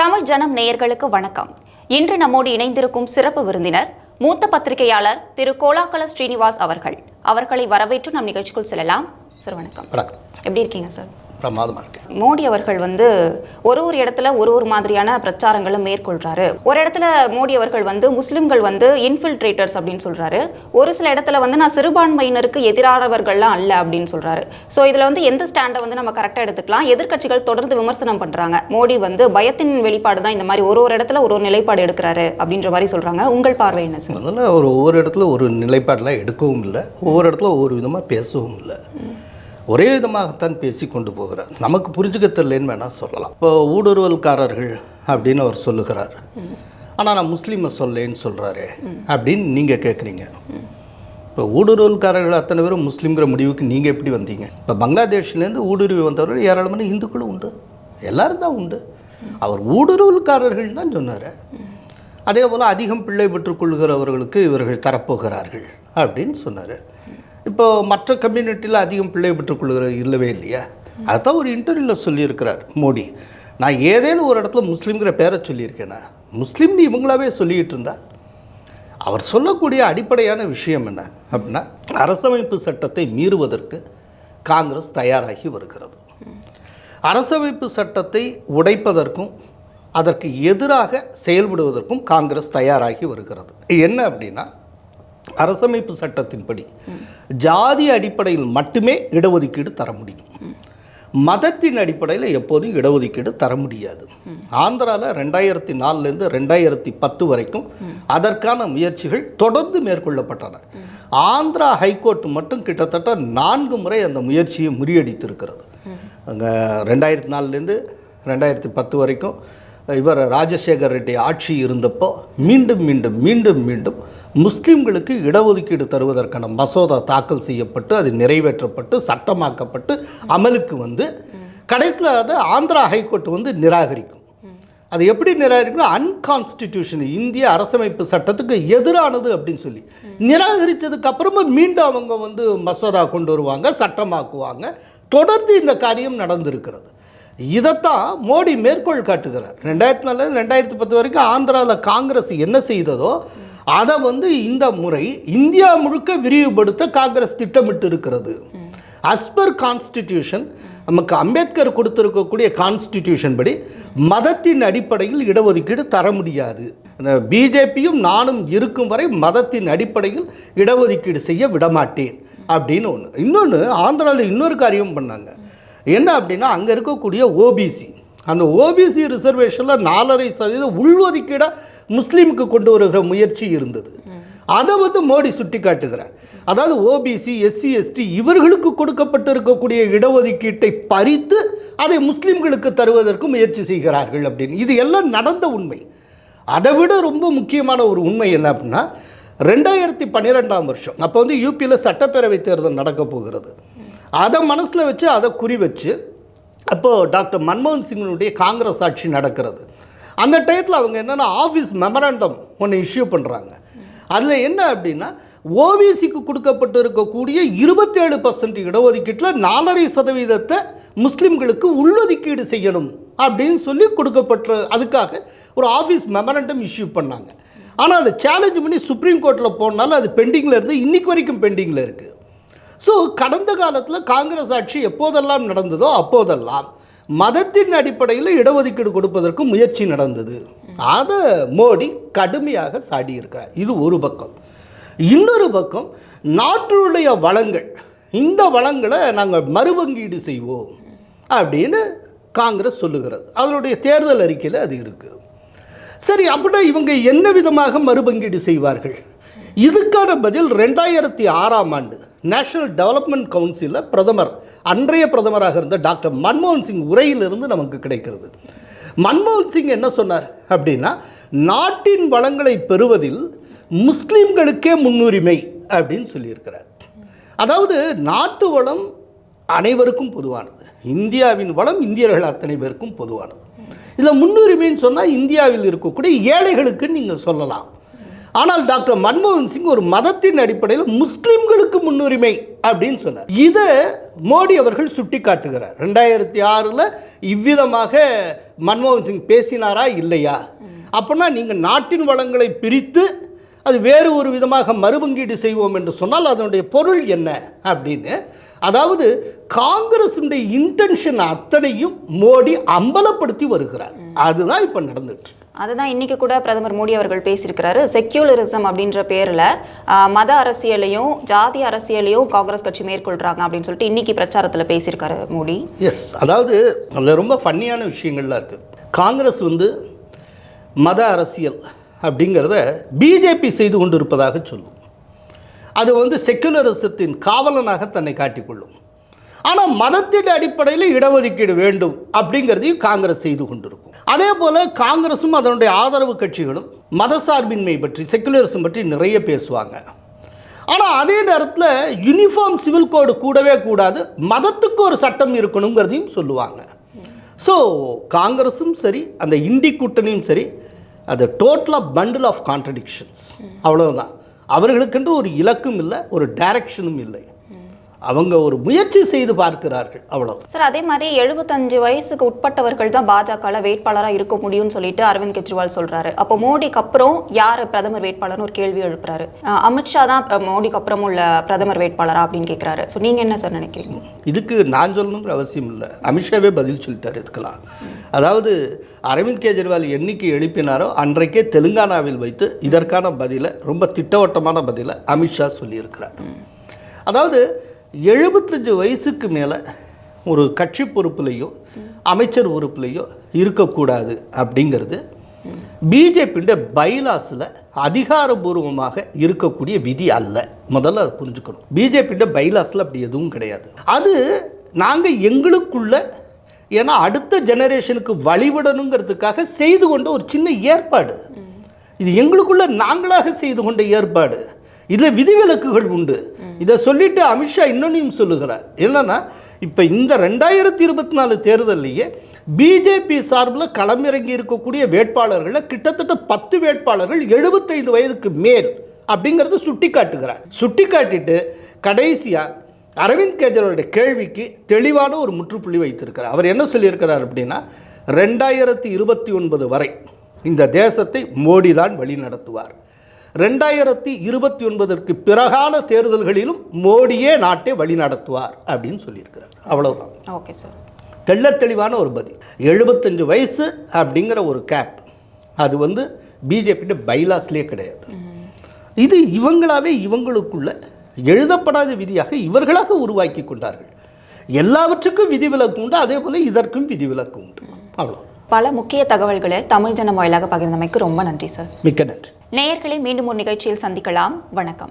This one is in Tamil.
தமிழ் ஜனம் நேயர்களுக்கு வணக்கம். இன்று நம்மோடு இணைந்திருக்கும் சிறப்பு விருந்தினர் மூத்த பத்திரிகையாளர் திரு கோலாகல ஸ்ரீனிவாஸ் அவர்கள். அவர்களை வரவேற்று நம் நிகழ்ச்சிக்குள் செல்லலாம். சார் வணக்கம். வணக்கம். எப்படி இருக்கீங்க சார்? பிரமாதமாக இருக்கேன் மோடி அவர்கள் வந்து ஒரு ஒரு இடத்துல ஒரு ஒரு மாதிரியான பிரச்சாரங்களை மேற்கொள்றாரு. ஒரு இடத்துல மோடி அவர்கள் வந்து முஸ்லிம்கள் வந்து இன்ஃபில்ட்ரேட்டர்ஸ் அப்படின்னு சொல்றாரு. ஒரு சில இடத்துல வந்து நான் சிறுபான்மையினருக்கு எதிரானவர்கள்லாம் அல்ல அப்படின்னு சொல்றாரு. ஸோ இதுல வந்து எந்த ஸ்டாண்டை வந்து நம்ம கரெக்டாக எடுத்துக்கலாம்? எதிர்க்கட்சிகள் தொடர்ந்து விமர்சனம் பண்றாங்க. மோடி வந்து பயத்தின் வெளிப்பாடு தான் இந்த மாதிரி ஒரு ஒரு இடத்துல ஒரு ஒரு நிலைப்பாடு எடுக்கிறாரு அப்படின்ற மாதிரி சொல்றாங்க. உங்கள் பார்வை என்ன சார்? ஒரு ஒவ்வொரு இடத்துல ஒரு நிலைப்பாடெலாம் எடுக்கவும் இல்லை. ஒவ்வொரு இடத்துல ஒவ்வொரு விதமாக பேசவும் இல்லை. ஒரே விதமாகத்தான் பேசி கொண்டு போகிறார். நமக்கு புரிஞ்சுக்க தெரியலன்னு வேணால் சொல்லலாம். இப்போ ஊடுருவல்காரர்கள் அப்படின்னு அவர் சொல்லுகிறார். ஆனால் நான் முஸ்லீமை சொல்லேன்னு சொல்கிறாரு அப்படின்னு நீங்கள் கேட்குறீங்க இப்போ ஊடுருவல்காரர்கள் அத்தனை பேரும் முஸ்லீம்கிற முடிவுக்கு நீங்கள் எப்படி வந்தீங்க? இப்போ பங்களாதேஷ்லேருந்து ஊடுருவி வந்தவர்கள் ஏராளமான இந்துக்களும் உண்டு. எல்லாரும் தான் உண்டு. அவர் ஊடுருவல்காரர்கள் தான் சொன்னார். அதே போல் அதிகம் பிள்ளை பெற்றுக்கொள்கிறவர்களுக்கு இவர்கள் தரப்போகிறார்கள் அப்படின்னு சொன்னார். இப்போ மற்ற கம்யூனிட்டியில் அதிகம் பிள்ளை பெற்றுக்கொள்கிற இல்லவே இல்லையா? அதுதான் ஒரு இன்டர்வியூவில் சொல்லியிருக்கிறார் மோடி. நான் ஏதேனும் ஒரு இடத்துல முஸ்லீம்கிற பேரை சொல்லியிருக்கேனா? முஸ்லீம்னு இவங்களாவே சொல்லிக்கிட்டு இருந்தா? அவர் சொல்லக்கூடிய அடிப்படையான விஷயம் என்ன அப்படின்னா அரசமைப்பு சட்டத்தை மீறுவதற்கு காங்கிரஸ் தயாராகி வருகிறது. அரசமைப்பு சட்டத்தை உடைப்பதற்கும் அதற்கு எதிராக செயல்படுவதற்கும் காங்கிரஸ் தயாராகி வருகிறது. என்ன அப்படின்னா அரசமைப்பு சட்டத்தின்படி ஜாதி அடிப்படையில் மட்டுமே இடஒதுக்கீடு தர முடியும். மதத்தின் அடிப்படையில் எப்போதும் இடஒதுக்கீடு தர முடியாது. ஆந்திராவில் ரெண்டாயிரத்தி நாலுலேருந்து ரெண்டாயிரத்தி பத்து வரைக்கும் அதற்கான முயற்சிகள் தொடர்ந்து மேற்கொள்ளப்பட்டன. ஆந்திரா ஹைகோர்ட் மட்டும் கிட்டத்தட்ட நான்கு முறை அந்த முயற்சியை முறியடித்திருக்கிறது. அங்கே ரெண்டாயிரத்தி நாலுலேருந்து ரெண்டாயிரத்தி பத்து வரைக்கும் இவர் ராஜசேகர் ரெட்டி ஆட்சி இருந்தப்போ மீண்டும் மீண்டும் மீண்டும் மீண்டும் முஸ்லீம்களுக்கு இடஒதுக்கீடு தருவதற்கான மசோதா தாக்கல் செய்யப்பட்டு அது நிறைவேற்றப்பட்டு சட்டமாக்கப்பட்டு அமலுக்கு வந்து கடைசியில் அதை ஆந்திரா ஹைகோர்ட் வந்து நிராகரிக்கும். அது எப்படி நிராகரிக்கணும் அன்கான்ஸ்டிடியூஷன் இந்திய அரசமைப்பு சட்டத்துக்கு எதிரானது அப்படின்னு சொல்லி. நிராகரித்ததுக்கு அப்புறமா மீண்டும் அவங்க வந்து மசோதா கொண்டு வருவாங்க சட்டமாக்குவாங்க. தொடர்ந்து இந்த காரியம் நடந்திருக்கிறது. இதைத்தான் மோடி மேற்கோள் காட்டுகிறார். ரெண்டாயிரத்தி நாலு ரெண்டாயிரத்தி பத்து வரைக்கும் ஆந்திராவில் காங்கிரஸ் என்ன செய்ததோ அதை வந்து இந்த முறை இந்தியா முழுக்க விரிவுபடுத்த காங்கிரஸ் திட்டமிட்டு இருக்கிறது அஸ்பர் கான்ஸ்டிடியூஷன் நமக்கு அம்பேத்கர் கொடுத்துருக்கக்கூடிய கான்ஸ்டிடியூஷன் படி மதத்தின் அடிப்படையில் இடஒதுக்கீடு தர முடியாது. பிஜேபியும் நானும் இருக்கும் வரை மதத்தின் அடிப்படையில் இடஒதுக்கீடு செய்ய விடமாட்டேன். அப்படின்னு ஒன்று இன்னொன்று ஆந்திராவில் இன்னொரு காரியம் பண்ணாங்க. என்ன அப்படின்னா அங்கே இருக்கக்கூடிய ஓபிசி அந்த ஓபிசி ரிசர்வேஷனில் நாலரை சதவீதம் உள்ஒதுக்கீட முஸ்லீமுக்கு கொண்டு வருகிற முயற்சி இருந்தது. அதை வந்து மோடி சுட்டி காட்டுகிறார் அதாவது ஓபிசி எஸ்சி எஸ்டி இவர்களுக்கு கொடுக்கப்பட்டு இருக்கக்கூடிய இடஒதுக்கீட்டை பறித்து அதை முஸ்லீம்களுக்கு தருவதற்கு முயற்சி செய்கிறார்கள் அப்படின்னு. இது எல்லாம் நடந்த உண்மை. அதை விட ரொம்ப முக்கியமான ஒரு உண்மை என்ன அப்படின்னா ரெண்டாயிரத்தி பன்னிரெண்டாம் வருஷம். அப்போ வந்து யூபியில் சட்டப்பேரவை தேர்தல் நடக்க போகிறது. அதை மனசில் வச்சு அதை குறி வச்சு அப்போது டாக்டர் மன்மோகன் சிங்கினுடைய காங்கிரஸ் ஆட்சி நடக்கிறது. அந்த டயத்தில் அவங்க என்னென்னா ஆஃபீஸ் மெமராண்டம் ஒன்று இஷ்யூ பண்ணுறாங்க அதில் என்ன அப்படின்னா ஓபிசிக்கு கொடுக்கப்பட்டு இருக்கக்கூடிய இருபத்தேழு பர்சன்ட் இடஒதுக்கீட்டில் நாலரை சதவீதத்தை முஸ்லீம்களுக்கு உள்ளொதுக்கீடு செய்யணும் அப்படின்னு சொல்லி கொடுக்கப்பட்ட அதுக்காக ஒரு ஆஃபீஸ் மெமரண்டம் இஷ்யூ பண்ணாங்க. ஆனால் அதை சேலஞ்ச் பண்ணி சுப்ரீம் கோர்ட்டில் போனாலும் அது பெண்டிங்கில் இருந்து இன்னைக்கு வரைக்கும் பெண்டிங்கில் இருக்குது ஸோ கடந்த காலத்தில் காங்கிரஸ் ஆட்சி எப்போதெல்லாம் நடந்ததோ அப்போதெல்லாம் மதத்தின் அடிப்படையில் இடஒதுக்கீடு கொடுப்பதற்கு முயற்சி நடந்தது. அதை மோடி கடுமையாக சாடியிருக்கிறார். இது ஒரு பக்கம். இன்னொரு பக்கம் நாட்டுடைய வளங்கள் இந்த வளங்களை நாங்கள் மறுபங்கீடு செய்வோம் அப்படின்னு காங்கிரஸ் சொல்லுகிறது. அதனுடைய தேர்தல் அறிக்கையில் அது இருக்குது சரி அப்படின்னா இவங்க என்ன விதமாக மறுபங்கீடு செய்வார்கள்? இதுக்கான பதில் ரெண்டாயிரத்தி ஆறாம் ஆண்டு. நேஷனல் டெவலப்மெண்ட் கவுன்சிலில் பிரதமர் அன்றைய பிரதமராக இருந்த டாக்டர் மன்மோகன் சிங் உரையிலிருந்து நமக்கு கிடைக்கிறது. மன்மோகன் சிங் என்ன சொன்னார் அப்படின்னா நாட்டின் வளங்களை பெறுவதில் முஸ்லீம்களுக்கே முன்னுரிமை அப்படின்னு சொல்லியிருக்கிறார். அதாவது நாட்டு வளம் அனைவருக்கும் பொதுவானது. இந்தியாவின் வளம் இந்தியர்கள் அத்தனை பேருக்கும் பொதுவானது. இதில் முன்னுரிமைன்னு சொன்னால் இந்தியாவில் இருக்கக்கூடிய ஏழைகளுக்கு நீங்கள் சொல்லலாம். ஆனால் டாக்டர் மன்மோகன் சிங் ஒரு மதத்தின் அடிப்படையில் முஸ்லிம்களுக்கு முன்னுரிமை அப்படின்னு சொன்னார். இதை மோடி அவர்கள் சுட்டி காட்டுகிறார் ரெண்டாயிரத்தி ஆறில் இவ்விதமாக மன்மோகன் சிங் பேசினாரா இல்லையா? அப்படின்னா நீங்கள் நாட்டின் வளங்களை பிரித்து அது வேறு ஒரு விதமாக மறுபங்கீடு செய்வோம் என்று சொன்னால் அதனுடைய பொருள் என்ன அப்படின்னு. அதாவது காங்கிரஸுடைய இன்டென்ஷன் அத்தனையும் மோடி அம்பலப்படுத்தி வருகிறார். அதுதான் இப்போ நடந்துட்டு அதுதான் இன்னைக்கு கூட பிரதமர் மோடி அவர்கள் பேசியிருக்கிறாரு. செக்யூலரிசம் அப்படின்ற பேரில் மத அரசியலையும் ஜாதி அரசியலையும் காங்கிரஸ் கட்சி மேற்கொள்கிறாங்க அப்படின்னு சொல்லிட்டு இன்றைக்கி பிரச்சாரத்தில் பேசியிருக்காரு மோடி. எஸ் அதாவது அதில் ரொம்ப ஃபன்னியான விஷயங்கள்லாம் இருக்குது காங்கிரஸ் வந்து மத அரசியல் அப்படிங்கிறத பிஜேபி செய்து கொண்டு இருப்பதாக சொல்லும். அது வந்து செக்குலரிசத்தின் காவலனாக தன்னை காட்டிக்கொள்ளும் ஆனால் மதத்தின் அடிப்படையில் இடஒதுக்கீடு வேண்டும் அப்படிங்கிறதையும் காங்கிரஸ் செய்து கொண்டிருக்கும். அதே போல் காங்கிரஸும் அதனுடைய ஆதரவு கட்சிகளும் மதசார்பின்மை பற்றி செக்குலரிசம் பற்றி நிறைய பேசுவாங்க. ஆனால் அதே நேரத்தில் யூனிஃபார்ம் சிவில் கோடு கூடவே கூடாது மதத்துக்கு ஒரு சட்டம் இருக்கணுங்கிறதையும் சொல்லுவாங்க. ஸோ காங்கிரஸும் சரி அந்த இண்டி கூட்டணியும் சரி அது டோட்டலாக பண்டில் ஆஃப் கான்ட்ரடிக்ஷன்ஸ் அவ்வளோதான் அவர்களுக்கென்று ஒரு இலக்கும் இல்லை ஒரு டைரக்ஷனும் இல்லை. அவங்க ஒரு முயற்சி செய்து பார்க்கிறார்கள். அவ்வளவு. சார் அதே மாதிரி எழுபத்தஞ்சு வயசுக்கு உட்பட்டவர்கள் தான் பாஜகல வேட்பாளரா இருக்க முடியும்னு சொல்லிட்டு அரவிந்த் கெஜ்ரிவால் சொல்றாரு. அப்போ மோடிக்கு அப்புறம் யார் பிரதமர் வேட்பாளர்னு ஒரு கேள்வி எழுப்புறாரு. அமித்ஷா தான் மோடிக்கு அப்புறம் உள்ள பிரதமர் வேட்பாளரா அப்படின்னு கேட்கிறாரு ஸோ நீங்க என்ன சார் நினைக்கிறீங்க? இதுக்கு நான் சொல்லணுங்கிற அவசியம் இல்லை. அமித்ஷாவே பதில் சொல்லிட்டார் இதுக்கெல்லாம். அதாவது அரவிந்த் கெஜ்ரிவால் என்னைக்கு எழுப்பினாரோ அன்றைக்கே தெலுங்கானாவில் வைத்து இதற்கான பதிலை ரொம்ப திட்டவட்டமான பதிலை அமித்ஷா சொல்லியிருக்கிறார். அதாவது எழுபத்தஞ்சு வயசுக்கு மேலே ஒரு கட்சி பொறுப்புலையோ அமைச்சர் பொறுப்புலையோ இருக்கக்கூடாது அப்படிங்கிறது பிஜேபியுடைய பைலாஸில் அதிகாரபூர்வமாக இருக்கக்கூடிய விதி அல்ல. முதல்ல அதை புரிஞ்சுக்கணும். பிஜேபியுடைய பைலாஸில் அப்படி எதுவும் கிடையாது. அது நாங்கள் எங்களுக்குள்ள ஏன்னா அடுத்த ஜெனரேஷனுக்கு வழிவிடணுங்கிறதுக்காக செய்து கொண்ட ஒரு சின்ன ஏற்பாடு. இது எங்களுக்குள்ள நாங்களாக செய்து கொண்ட ஏற்பாடு. இதில் விதிவிலக்குகள் உண்டு. இதை சொல்லிட்டு அமித்ஷா இன்னொன்னையும் சொல்லுகிறார். என்னன்னா இப்போ இந்த ரெண்டாயிரத்தி இருபத்தி நாலு தேர்தல்லையே பிஜேபி சார்பில் களமிறங்கி இருக்கக்கூடிய வேட்பாளர்களில் கிட்டத்தட்ட பத்து வேட்பாளர்கள் எழுபத்தைந்து வயதுக்கு மேல் அப்படிங்கிறத சுட்டி காட்டுகிறார் சுட்டி காட்டிட்டு கடைசியாக அரவிந்த் கெஜ்ரிவாலுடைய கேள்விக்கு தெளிவான ஒரு முற்றுப்புள்ளி வைத்திருக்கிறார். அவர் என்ன சொல்லியிருக்கிறார் அப்படின்னா ரெண்டாயிரத்தி இருபத்தி ஒன்பது வரை இந்த தேசத்தை மோடி தான் வழி நடத்துவார் ரெண்டாயிரத்தி இருபத்தி ஒன்பதற்கு பிறகான தேர்தல்களிலும் மோடியே நாட்டை வழி நடத்துவார் அப்படின்னு சொல்லியிருக்கிறார். அவ்வளவுதான். ஓகே சார் தெள்ளத் தெளிவான ஒரு பதில். எழுபத்தஞ்சு வயசு அப்படிங்கிற ஒரு கேப் அது வந்து பிஜேபியோட பைலாஸ்லேயே கிடையாது. இது இவங்களாவே இவங்களுக்குள்ள எழுதப்படாத விதியாக இவர்களாக உருவாக்கி கொண்டார்கள். எல்லாவற்றுக்கும் விதிவிலக்கு உண்டு அதே போல் இதற்கும் விதிவிலக்கு உண்டு. அவ்வளோ பல முக்கிய தகவல்களை தமிழ் ஜனம் வாயிலாக பகிர்ந்தமைக்கு ரொம்ப நன்றி சார். மிக்க நன்றி. நேயர்களை மீண்டும் ஒரு நிகழ்ச்சியில் சந்திக்கலாம். வணக்கம்.